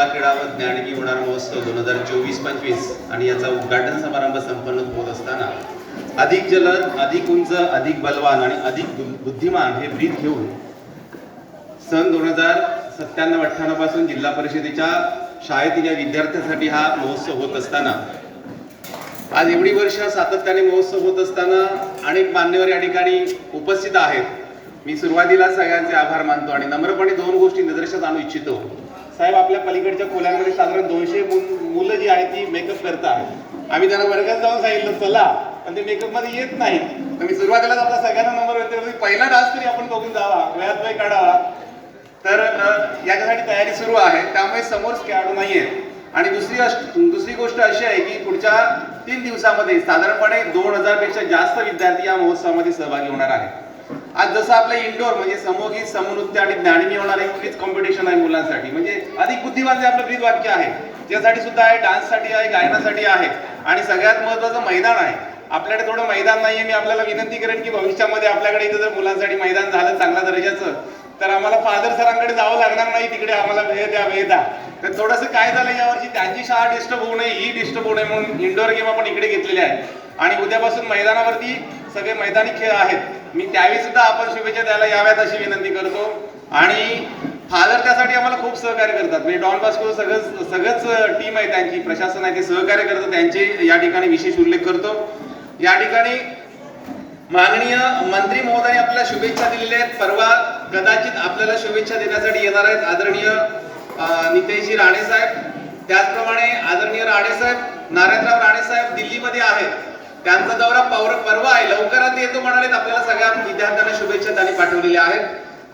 कलाक्रीडा व ज्ञानगी होणार महोत्सव दोन हजार चोवीस पंचवीस आणि याचा उद्घाटन समारंभ संपन्न होत असताना अधिक जलद अधिक उंच अधिक बलवान आणि अधिक बुद्धिमान हे ब्रीद घेऊन सन दोन हजार सत्त्याण्णव अठ्ठ्याण्णवपासून जिल्हा परिषदेच्या शाळेतील या विद्यार्थ्यांसाठी हा महोत्सव होत असताना आज एवढी वर्ष सातत्याने महोत्सव होत असताना अनेक मान्यवर या ठिकाणी उपस्थित आहेत. मी सुरुवातीला सगळ्यांचे आभार मानतो आणि नम्रपणे दोन गोष्टी निदर्शनास आणू इच्छितो. साहेब आपल्या पलीकडच्या खोल्यांमध्ये साधारण दोनशे मुलं जी आहेत ती मेकअप करतात. आम्ही त्यांना वर्गात जाऊन सांगितलं चला. पण ते मेकअपमध्ये येत नाही तर मी सुरुवातीलाच आपला सगळ्यांना नंबर म्हणजे पहिला डान्स तरी आपण बघून जावा. वेळात वेळ काढावा. तर याच्यासाठी तयारी सुरू आहे. त्यामुळे समोर खेळाडू नाहीये. आणि दुसरी दुसरी गोष्ट अशी आहे की पुढच्या तीन दिवसामध्ये साधारणपणे दोन हजारपेक्षा जास्त विद्यार्थी या महोत्सवामध्ये सहभागी होणार आहेत. आज जसं आपलं इंडोर म्हणजे समोगी समनृत्य आणि ज्ञानी होणार एक क्विज कॉम्पिटिशन आहे मुलांसाठी. म्हणजे अधिक बुद्धिमान जे आपलं ब्रीद वाक्य आहे. त्यासाठी सुद्धा आहे डान्ससाठी आहे गायनासाठी आहे. आणि सगळ्यात महत्वाचं मैदान आहे. आपल्याकडे थोडं मैदान नाहीये. मी आपल्याला विनंती करेन की भविष्यामध्ये आपल्याकडे इथं जर मुलांसाठी मैदान झालं चांगल्या दर्जाचं तर आम्हाला फादर सरांकडे जावं लागणार नाही. तिकडे आम्हाला वेळ द्या वेळ द्या. तर थोडंसं काय झालं यावर्षी? त्यांची शाळा डिस्टर्ब होऊ नये ही डिस्टर्ब होऊ नये म्हणून इंडोर गेम आपण इकडे घेतलेले आहे आणि उद्यापासून मैदानावरती सगळे मैदानी खेळ आहेत. मी त्यावेळी सुद्धा आपण शुभेच्छा द्यायला याव्यात अशी विनंती करतो. आणि फादर त्यासाठी आम्हाला खूप सहकार्य करतात. म्हणजे डॉन बास्को सगळंच सगळंच टीम आहे त्यांची प्रशासन आहे ते सहकार्य करतं. त्यांचे या ठिकाणी विशेष उल्लेख करतो. या ठिकाणी माननीय मंत्री महोदयाने आपल्याला शुभेच्छा दिलेल्या आहेत. परवा कदाचित आपल्याला शुभेच्छा देण्यासाठी येणार आहेत आदरणीय नितेशजी राणे साहेब. त्याचप्रमाणे आदरणीय राणे साहेब नारायणराव राणे साहेब दिल्लीमध्ये आहेत. त्यांचा दौरा पौर परवा आहे. लवकरात येतो म्हणाले आपल्याला सगळ्या विद्यार्थ्यांना शुभेच्छा त्यांनी पाठवलेल्या आहेत.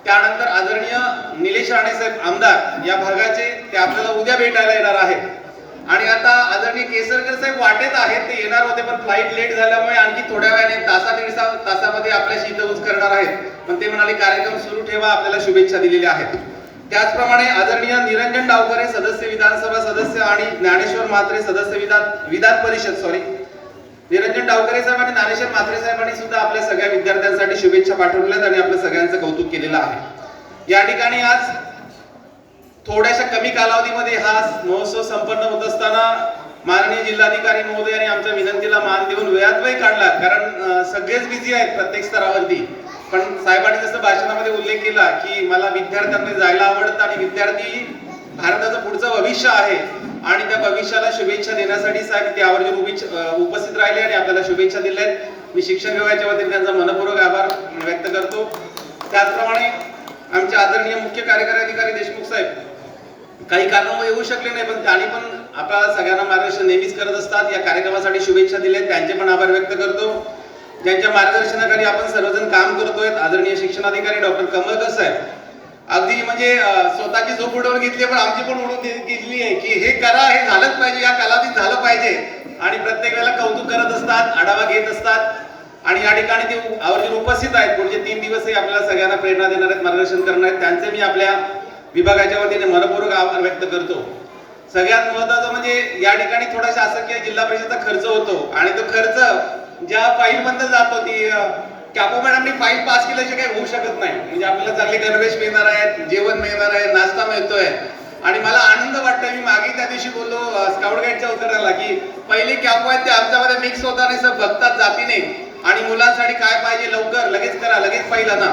त्यानंतर आदरणीय निलेश राणे साहेब आमदार या भागाचे ते आपल्याला उद्या भेटायला येणार आहेत. आणि आता आदरणीय केसरकर साहेब वाटेत आहेत ते येणार होते पण फ्लाईट लेट झाल्यामुळे आणखी थोड्या वेळाने तासा दीड तासामध्ये आपल्याशी इथं करणार आहेत. पण ते म्हणाले कार्यक्रम सुरू ठेवा आपल्याला शुभेच्छा दिलेल्या आहेत. त्याचप्रमाणे आदरणीय निरंजन डावकरे सदस्य विधानसभा सदस्य आणि ज्ञानेश्वर म्हात्रे सदस्य विधान विधान परिषद सॉरी निरंजन डावकरे साहेब आणि ज्ञानेश्वर म्हात्रे साहेबांनी सुद्धा आपल्या सगळ्या विद्यार्थ्यांसाठी शुभेच्छा पाठवल्यात आणि आपल्या सगळ्यांचं कौतुक केलेलं आहे. या ठिकाणी आज थोड्याशा कमी कालावधीमध्ये हा महोत्सव संपन्न होत असताना माननीय जिल्हाधिकारी महोदयांनी आमच्या विनंतीला मान देऊन वेळात वेळ काढला कारण सगळेच बिझी आहेत प्रत्येक स्तरावरती. पण साहेबांनी जसं भाषणामध्ये उल्लेख केला की मला विद्यार्थ्यांना जायला आवडतं आणि विद्यार्थी भारताचं पुढचं भविष्य आहे आणि त्या भविष्याला शुभेच्छा देण्यासाठी साहेब ते आवर्जून उभी- उपस्थित राहिले आणि आपल्याला शुभेच्छा दिल्या आहेत. मी शिक्षण विभागाच्या वतीने त्यांचा मनपूर्वक आभार व्यक्त करतो. त्याचप्रमाणे आमचे आदरणीय मुख्य कार्यकारी अधिकारी देशमुख साहेब काही कारणामुळे येऊ शकले नाही पण त्यांनी पण आपल्या सगळ्यांना मार्गदर्शन नेहमीच करत असतात. या कार्यक्रमासाठी शुभेच्छा दिल्या त्यांचे पण आभार व्यक्त करतो. ज्यांच्या मार्गदर्शनाखाली आपण सर्वजण काम करतोय आदरणीय शिक्षणाधिकारी डॉक्टर कमलकर साहेब अगदी म्हणजे स्वतःची झोप उडवून घेतली पण आमची पण उडून घेतली आहे की हे करा हे झालंच पाहिजे या कालावधीत झालं पाहिजे. आणि प्रत्येक वेळेला कौतुक करत असतात आढावा घेत असतात. आणि या ठिकाणी ते आवर्जून उपस्थित आहेत. पुढचे तीन दिवसही आपल्याला सगळ्यांना प्रेरणा देणार आहेत मार्गदर्शन करणार आहेत. त्यांचे मी आपल्या विभागाच्या वतीने मनपूर्वक आभार व्यक्त करतो. सगळ्यात महत्वाचं म्हणजे या ठिकाणी थोडा शासकीय जिल्हा परिषदचा खर्च होतो. आणि तो खर्च ज्या फाईल मध्ये जातो ती कॅपो मॅडमनी फाईल पास केल्याशिवाय काही होऊ शकत नाही. म्हणजे आपल्याला चांगले गणवेश मिळणार आहेत जेवण मिळणार आहे नाश्ता मिळतोय. आणि मला आनंद वाटतोय मी मागे त्या दिवशी बोललो स्काउट गाईडच्या उत्तराला की पहिले कॅपो आहेत ते आमच्यामध्ये मिक्स होतात आणि सब बघतात जातीने. आणि मुलांसाठी काय पाहिजे लवकर लगेच करा लगेच पाहिलं ना.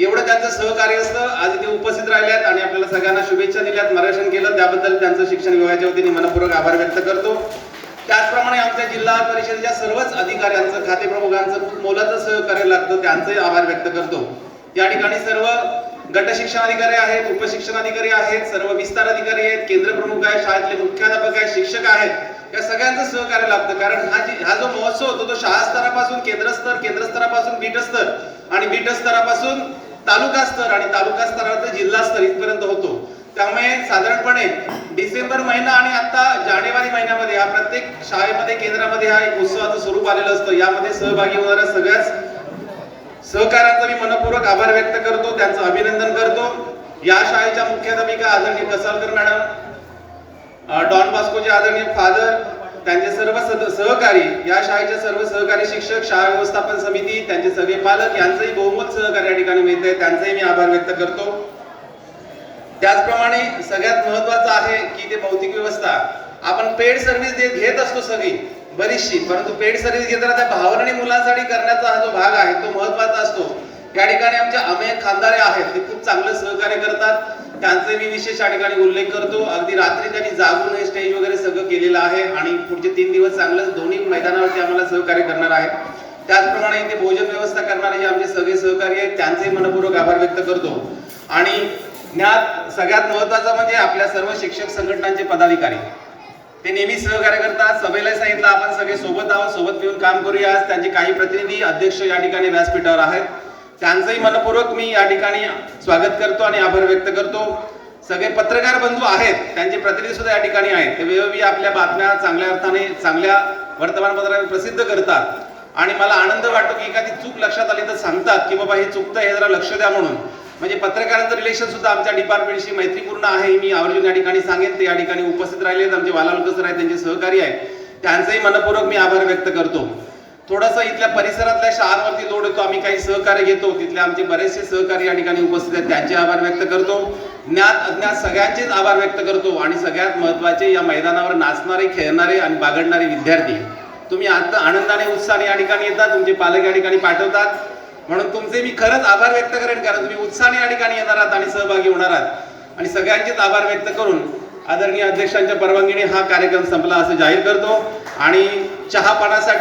एवढं त्यांचं सहकार्य असतं. आज ते उपस्थित राहिल्यात आणि आपल्याला सगळ्यांना शुभेच्छा दिल्यात मार्गदर्शन केलं. त्याबद्दल त्यांचं शिक्षण विभागाच्या वतीने मनपूर्वक आभार व्यक्त करतो. त्याचप्रमाणे आमच्या जिल्हा परिषदेच्या सर्वच अधिकाऱ्यांचं खाते प्रमुखांचं खूप मोलाचं सहकार्य लागतं. त्यांचे आभार व्यक्त करतो. या ठिकाणी सर्व गट शिक्षण अधिकारी आहेत उपशिक्षण अधिकारी आहेत सर्व विस्तार अधिकारी आहेत केंद्र प्रमुख आहेत शाळेतले मुख्याध्यापक आहेत शिक्षक आहेत. या सगळ्यांचं सहकार्य लागतं. कारण हा जी हा जो महोत्सव होतो तो शाळा स्तरापासून केंद्रस्तर केंद्रस्तरापासून बीट स्तर आणि बीट स्तरापासून तालुका स्तर आणि तालुका स्तरावर जिल्हा स्तर इथपर्यंत होतो. त्यामुळे साधारणपणे डिसेंबर महिना आणि आता जानेवारी प्रत्येक शाळेमध्ये केंद्रामध्ये हा एक उत्सवाचं स्वरूप आलेलं असतं. यामध्ये सहभागी होणाऱ्या सगळ्याच सहकाऱ्यांचा मी मनपूर्वक आभार व्यक्त करतो त्यांचं अभिनंदन करतो. या शाळेच्या मुख्याध्यापिका आदरणीय कसालकर मॅडम डॉन बास्कोचे आदरणीय फादर त्यांचे सर्व सहकारी या शाळेचे सर्व सहकारी शिक्षक शाळा व्यवस्थापन समिती त्यांचे सगळे पालक यांचंही बहुमत सहकार्य या ठिकाणी मिळत आहे त्यांचाही मी आभार व्यक्त करतो. त्याचप्रमाणे सगळ्यात महत्वाचं आहे की ते भौतिक व्यवस्था आपण पेड सर्व्हिस जे घेत असतो सगळी बरीचशी. परंतु पेड सर्व्हिस घेताना त्या भावनाने मुलांसाठी करण्याचा हा जो भाग आहे तो महत्त्वाचा असतो. त्या ठिकाणी आमचे अमेय खानदारे आहेत ते खूप चांगलं सहकार्य करतात. त्यांचे मी विशेष या ठिकाणी उल्लेख करतो. अगदी रात्री त्यांनी जागून हे स्टेज वगैरे सगळं केलेलं आहे आणि पुढचे तीन दिवस चांगलं दोन्ही मैदानावरती आम्हाला सहकार्य करणार आहे. त्याचप्रमाणे इथे भोजन व्यवस्था करणारे जे आमचे सगळे सहकारी आहेत त्यांचे मनपूर्वक आभार व्यक्त करतो. आणि ज्ञात सगळ्यात महत्वाचं म्हणजे आपल्या सर्व शिक्षक संघटनांचे पदाधिकारी. ते नेहमी सहकार्य करतात. सभेला सांगितलं आपण सगळे सोबत आहोत सोबत मिळून काम करूया. त्यांचे काही प्रतिनिधी अध्यक्ष या ठिकाणी व्यासपीठावर आहेत. त्यांचंही मनपूर्वक मी या ठिकाणी स्वागत करतो आणि आभार व्यक्त करतो. सगळे पत्रकार बंधू आहेत. त्यांचे प्रतिनिधी सुद्धा या ठिकाणी आहेत. ते वेळोवेळी आपल्या बातम्या चांगल्या अर्थाने चांगल्या वर्तमानपत्राने प्रसिद्ध करतात. आणि मला आनंद वाटतो की एखादी चूक लक्षात आली तर सांगतात की बाबा हे चुकतं हे जरा लक्ष द्या म्हणून. म्हणजे पत्रकारांचं रिलेशन सुद्धा आमच्या डिपार्टमेंटशी मैत्रीपूर्ण आहे. मी आवर्जून या ठिकाणी सांगेन ते या ठिकाणी उपस्थित राहिले आमचे वालालकर सर आहेत त्यांचे सहकारी आहेत. त्यांचंही मनपूर्वक मी आभार व्यक्त करतो. थोडस इथल्या परिसरातल्या शाळांवरती लोड येतो. आम्ही काही सहकार्य घेतो. तिथले आमचे बरेचसे सहकारी या ठिकाणी उपस्थित आहेत. त्यांचे आभार व्यक्त करतो. ज्ञात अज्ञात सगळ्यांचेच आभार व्यक्त करतो. आणि सगळ्यात महत्त्वाचे या मैदानावर नाचणारे खेळणारे आणि बागडणारे विद्यार्थी. तुम्ही आता आनंदाने उत्साहाने या ठिकाणी येतात. तुमचे पालक या ठिकाणी पाठवतात. म्हणून तुमचे मी खरंच आभार व्यक्त करेन कारण तुम्ही उत्साहाने या ठिकाणी येणार आहात आणि सहभागी होणार आहात. आणि सगळ्यांचेच आभार व्यक्त करून आदरणीय अध्यक्षांच्या परवानगीने हा कार्यक्रम संपला असं जाहीर करतो. आणि चहापानासाठी